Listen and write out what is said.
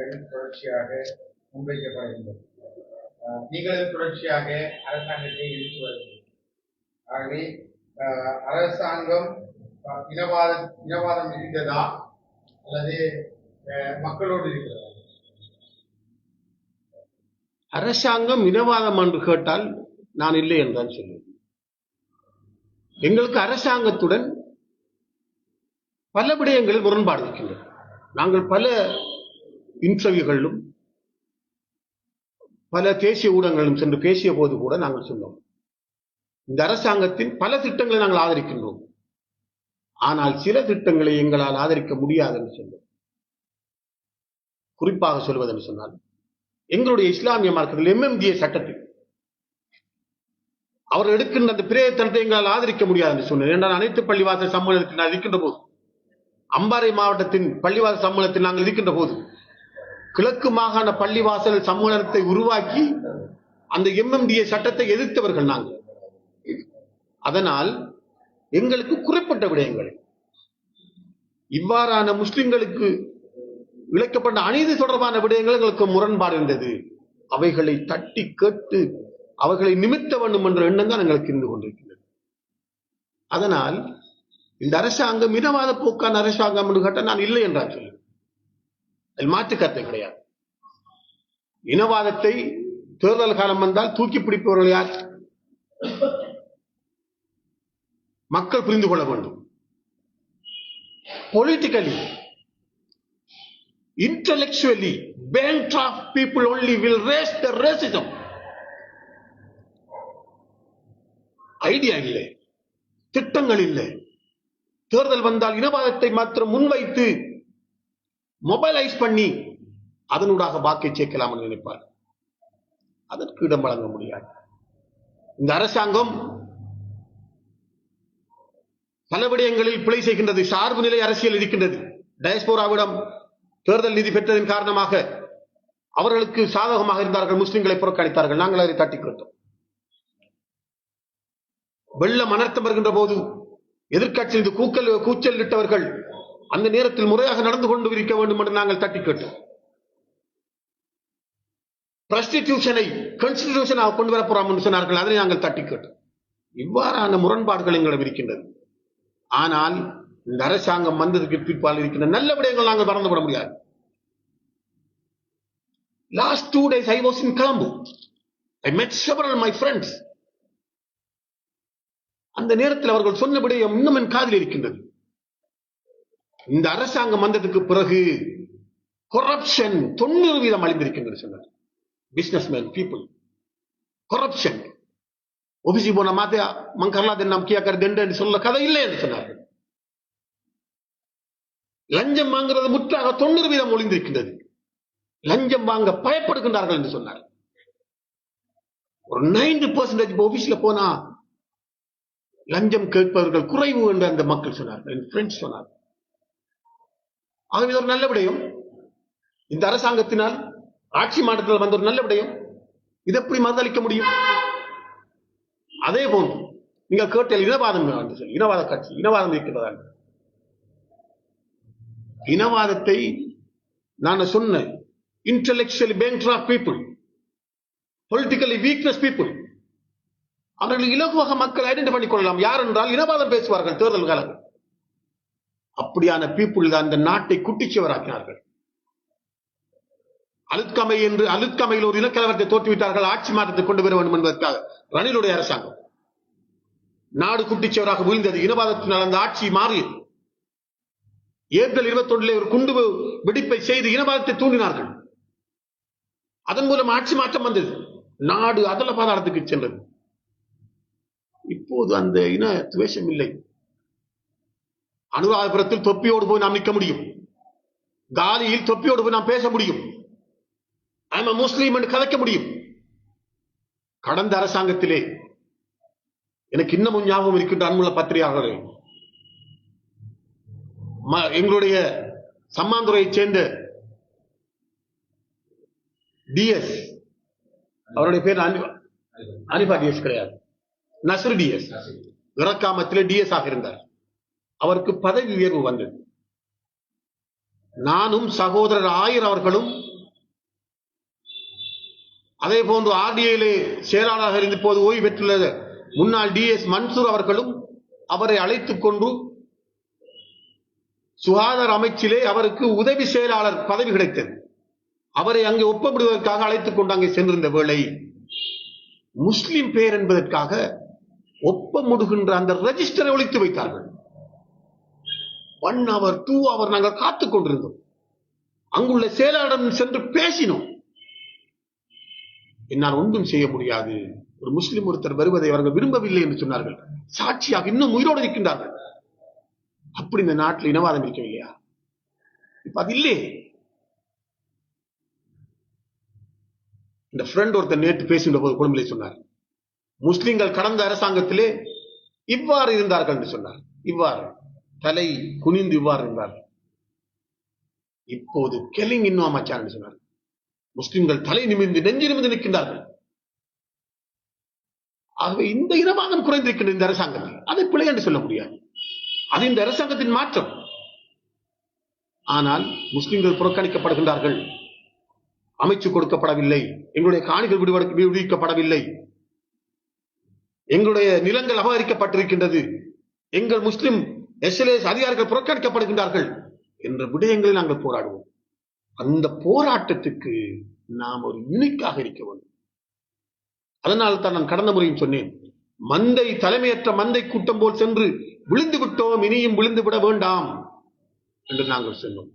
பெரும் தொடர்ச்சியாக முன்வைக்கப்படுகின்றது நீங்களும் தொடர்ச்சியாக அரசாங்கத்தை எதிர்த்து வருகிறீர்கள் ஆகவே அரசாங்கம் இனவாத இனவாதம் இருந்ததா அல்லது மக்களோடு இருக்கிறதா? அரசாங்கம் இனவாதம் என்று கேட்டால் நான் இல்லை என்றுதான் சொல்லுவேன் எங்களுக்கு அரசாங்கத்துடன் பல விடயங்களில் முரண்பாடு இருக்கின்றது. நாங்கள் பல இன்டர்வியூகளிலும் பல தேசிய ஊடகங்களிலும் சென்று பேசிய போது கூட நாங்கள் சொன்னோம். இந்த அரசாங்கத்தின் பல திட்டங்களை நாங்கள் ஆதரிக்கின்றோம். ஆனால் சில திட்டங்களை எங்களால் ஆதரிக்க முடியாது என்று சொன்னோம். குறிப்பாக சொல்வதென்று சொன்னால் எங்களுடைய இஸ்லாமிய மார்க்கத்தில் எம்எம்டிஏ சட்டத்தில் அவர் எடுக்கின்ற அந்த பிரேயத்தனத்தை எங்களால் ஆதரிக்க முடியாது என்று சொன்னேன். என்றால் அனைத்து பள்ளிவாசல் சம்மேளனத்தில் நான் இருக்கின்ற போது அம்பாறை மாவட்டத்தின் பள்ளிவாசல் சம்மேளனத்தில் நாங்கள் இருக்கின்ற போது கிழக்கு மாகாண பள்ளிவாசல் சம்மேளனத்தை உருவாக்கி அந்த எம்எம்டிஏ சட்டத்தை எதிர்த்தவர்கள் நாங்கள். அதனால் எங்களுக்கு குறைப்பட்ட விடயங்கள். இவ்வாறான முஸ்லிம்களுக்கு இழைக்கப்பட்ட அநீதி தொடர்பான விடயங்கள் எங்களுக்கு முரண்பாடு இருந்தது. அவைகளை தட்டி கேட்டு அவர்களை நிமித்த வேண்டும் என்ற எண்ணம் தான் எங்களுக்கு இருந்து கொண்டிருக்கிறது. அதனால் இந்த அரசாங்கம் மிதவாத போக்கான அரசாங்கம் என்று கேட்டால் நான் இல்லை என்றால் சொல்லு. மாற்று கருத்து கிடையாது. இனவாதத்தை தேர்தல் காலம் வந்தால் தூக்கி பிடிப்பவர்கள் யார்? மக்கள் புரிந்து கொள்ள வேண்டும். Politically intellectually of people only will raise the racism idea இல்லை. திட்டங்கள் இல்லை. தேர்தல் வந்தால் இனவாதத்தை மாத்திரம் முன்வைத்து மொபைலைஸ் பண்ணி அதனூடாக வாக்கை சேர்க்கலாம் நினைப்பார். அதற்கு இடம் வழங்க முடியாது. இந்த அரசாங்கம் பல விடயங்களில் பிழை செய்கின்றது. சார்பு நிலை அரசியல் இருக்கின்றது. டயஸ்போராவிடம் தேர்தல் நிதி பெற்றதன் காரணமாக அவர்களுக்கு சாதகமாக இருந்தார்கள் முஸ்லிம்களை புறக்கணித்தார்கள். நாங்கள் அதை தட்டி கொடுத்தோம். வெள்ளம் அனர்த்தம் வருகின்ற போது எதிர்க்கட்சியில் இது கூக்கல் கூச்சல் இட்டவர்கள் அந்த நேரத்தில் முறையாக நடந்து கொண்டு இருக்க வேண்டும் என்று நாங்கள் தட்டி கேட்டோம். பிரஸ்டிடியூஷனை கான்ஸ்டிடியூஷனாக கொண்டு வர போறோம் என்று சொன்னார்கள். அதனை நாங்கள் தட்டி கேட்டோம். இவ்வாறான முரண்பாடுகள் எங்களிடம் இருக்கின்றது. ஆனால் இந்த அரசாங்கம் வந்ததுக்கு பிற்பால் இருக்கின்ற நல்ல விடயங்கள் நாங்கள் மறந்து விட முடியாது. Last two days I was in Colombo I met several my friends அந்த நேரத்தில் அவர்கள் சொன்ன விடயம் இன்னும் என் காதில் இருக்கின்றது. இந்த அரசாங்கம் வந்ததுக்கு பிறகு கொரப்ஷன் தொண்ணூறு வீதம் அழிந்திருக்கின்றது சொன்னார். பிசினஸ் மேன் பீப்புள் கொரப்ஷன் ஒபிசி போன மாத்தியா மங்கர்லா தென்னம் கியாக்கர் தெண்டு சொல்ல கதை இல்லை என்று சொன்னார்கள் லஞ்சம் வாங்குறது முற்றாக தொண்ணூறு வீதம் ஒளிந்திருக்கின்றது லஞ்சம் வாங்க பயப்படுகின்றார்கள் என்று சொன்னார். ஒரு நைன்டி பர்சன்டேஜ் ஒபிசில போனா லஞ்சம் கேட்பவர்கள் குறைவு என்று அந்த மக்கள் சொன்னார்கள். என் ஃப்ரெண்ட்ஸ் சொன்னார்கள். ஆகவே இது ஒரு நல்ல விடயம். இந்த அரசாங்கத்தினால் ஆட்சி மாற்றத்தில் வந்த ஒரு நல்ல விடயம். இது எப்படி மறுதளிக்க முடியும்? அதே போன்று நீங்கள் கேட்டல் இனவாதம் இனவாத கட்சி இனவாதம் இருக்கிறதா இனவாதத்தை நான் சொன்ன intellectually bankrupt people politically weakness people அவர்கள் இலகுவாக மக்கள் ஐடென்டிஃபை பண்ணிக் கொள்ளலாம். யார் என்றால் இனவாதம் பேசுவார்கள் தேர்தல் காலங்கள் அப்படியான பீப்புள் தான் இந்த நாட்டை குட்டிச்சுவராக்கினார்கள். அழுத்கமை என்று அழுத்கமையில் ஒரு இனக்கலவரத்தை தோற்றுவிட்டார்கள் ஆட்சி மாற்றத்தை கொண்டு வர வேண்டும் என்பதற்காக ரணிலுடைய அரசாங்கம். நாடு குட்டிச்சுவராக வீழ்ந்தது. இனவாதத்தினால் அந்த ஆட்சி மாறியது. ஏப்ரல் இருபத்தி ஒன்றிலே ஒரு குண்டு வெடிப்பை செய்து இனவாதத்தை தூண்டினார்கள். அதன் மூலம் ஆட்சி மாற்றம் வந்தது. நாடு அதல பாதாளத்துக்கு சென்றது. இப்போது அந்த இன துவேஷம் இல்லை. அனுராதபுரத்தில் தொப்பியோடு போய் நாம் நிற்க முடியும். காலியில் தொப்பியோடு போய் நாம் பேச முடியும். ஐம் முஸ்லீம் என்று கதைக்க முடியும். கடந்த அரசாங்கத்திலே எனக்கு இன்னமும் ஞாபகம் இருக்கின்ற அன்புள்ள பத்திரிகையாளர்களே. எங்களுடைய சம்மாந்துறையைச் சேர்ந்த டிஎஸ் அவருடைய பேர் அனிபா டிஎஸ் கிடையாது. நஸ்ரு டிஎஸ் இறக்காமத்திலே டிஎஸ் ஆக இருந்தார். அவருக்கு பதவி உயர்வு வந்தது. நானும் சகோதரர் ஆயர் அவர்களும் அதே போன்று ஆர்டிஐலே செயலாளராக இருந்த போது ஓய்வு பெற்றுள்ள முன்னாள் டிஎஸ் மன்சூர் அவர்களும் அவரை அழைத்துக் கொண்டு சுகாதார அமைச்சிலே அவருக்கு உதவி செயலாளர் பதவி கிடைத்தது. அவரை அங்கே ஒப்பமிடுவதற்காக அழைத்துக் கொண்டு அங்கே சென்றிருந்த வேளை முஸ்லிம் பேர் என்பதற்காக ஒப்பமிடுகின்ற அந்த ரெஜிஸ்டரை ஒழித்து வைத்தார்கள். ஒன் அவர் டூ அவர் நாங்கள் காத்துக் கொண்டிருந்தோம். அங்குள்ள செயலாளரிடம் சென்று பேசினோம். என்னால் ஒன்றும் செய்ய முடியாது. ஒரு முஸ்லிம் ஒருத்தர் வருவதை அவர்கள் விரும்பவில்லை என்று சொன்னார்கள். சாட்சியாக இன்னும் உயிரோடு இருக்கின்றார்கள். அப்படி இந்த நாட்டில் இனவாதம் இருக்கவில்லையா? இப்ப அது இல்லையே இந்த ஃப்ரெண்ட் ஒருத்தர் நேற்று பேசுகின்ற போது குடும்பத்திலே சொன்னார். முஸ்லிம்கள் கடந்த அரசாங்கத்திலே இவ்வாறு இருந்தார்கள் என்று சொன்னார். இவ்வாறு. தலை குனிந்து இவ்வாறு என்றார். இப்போது கெலிங் இன்னும் அமைச்சார் என்று சொன்னார் முஸ்லிம்கள் தலை நிமிர்ந்து நெஞ்சு நிமிர்ந்து நிற்கின்றார்கள். ஆகவே இந்த இனவாதம் குறைந்திருக்கின்ற இந்த அரசாங்கத்தில் அதை பிழை என்று சொல்ல முடியாது. அது இந்த அரசாங்கத்தின் மாற்றம். ஆனால் முஸ்லிம்கள் புறக்கணிக்கப்படுகின்றார்கள். அமைச்சு கொடுக்கப்படவில்லை. எங்களுடைய காணிகள் விடுவிக்கப்படவில்லை. எங்களுடைய நிலங்கள் அபகரிக்கப்பட்டிருக்கின்றது. எங்கள் முஸ்லிம் எஸ்எல்ஏஎஸ் அதிகாரிகள் புறக்கணிக்கப்படுகின்றார்கள் என்ற விடயங்களில் நாங்கள் போராடுவோம். அந்த போராட்டத்துக்கு நாம் ஒரு யூனிக்காக இருக்க வேண்டும். அதனால் தான் நான் கடந்த முறையும் சொன்னேன் மந்தை தலைமையற்ற மந்தை கூட்டம் போல் சென்று விழுந்து விட்டோம் இனியும் விழுந்து விட வேண்டாம் என்று நாங்கள் சொன்னோம்.